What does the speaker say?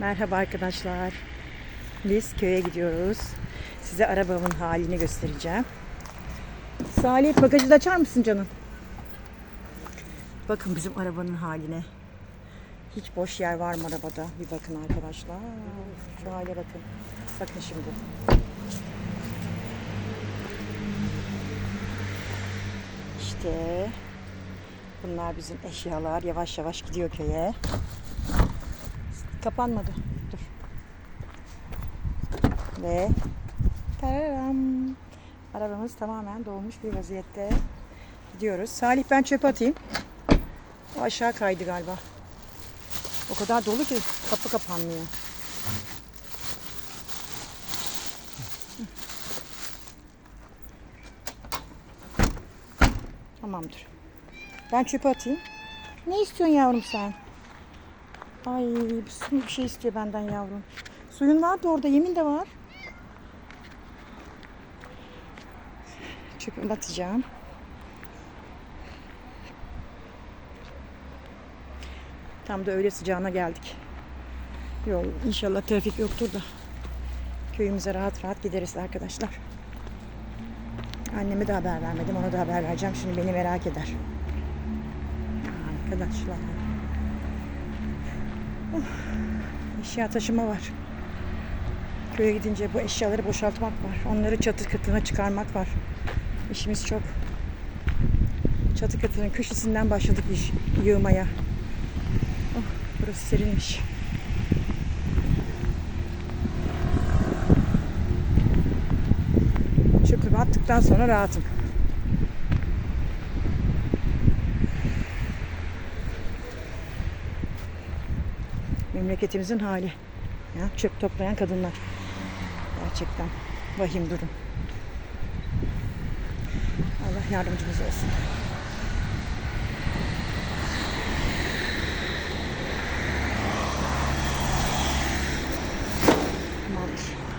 Merhaba arkadaşlar. Biz köye gidiyoruz. Size arabamın halini göstereceğim. Salih bagajı da açar mısın canım? Bakın bizim arabanın haline. Hiç boş yer var mı arabada? Bir bakın arkadaşlar. Şu hale bakın. Bakın şimdi. İşte bunlar bizim eşyalar. Yavaş yavaş gidiyor köye. Kapanmadı. Dur. Ve tararam. Arabamız tamamen dolmuş bir vaziyette. Gidiyoruz. Salih ben çöp atayım. O aşağı kaydı galiba. O kadar dolu ki kapı kapanmıyor. Tamamdır. Ben çöpe atayım. Ne istiyorsun yavrum sen? Ay bir şey istiyor benden yavrum. Suyun vardı orada yemin de var. Çöpümü atacağım. Tam da öğle sıcağına geldik. Yol inşallah trafik yoktur da köyümüze rahat rahat gideriz arkadaşlar. Anneme de haber vermedim. Ona da haber vereceğim. Şimdi beni merak eder. Arkadaşlar. Eşya taşıma var. Köye gidince bu eşyaları boşaltmak var. Onları çatı katına çıkarmak var. İşimiz çok. Çatı katının köşesinden başladık iş yığmaya. Oh, burası serinmiş. Çöpümü attıktan sonra rahatım. Memleketimizin hali. Ya çöp toplayan kadınlar. Gerçekten vahim durum. Allah yardımcımız olsun. Tamamdır.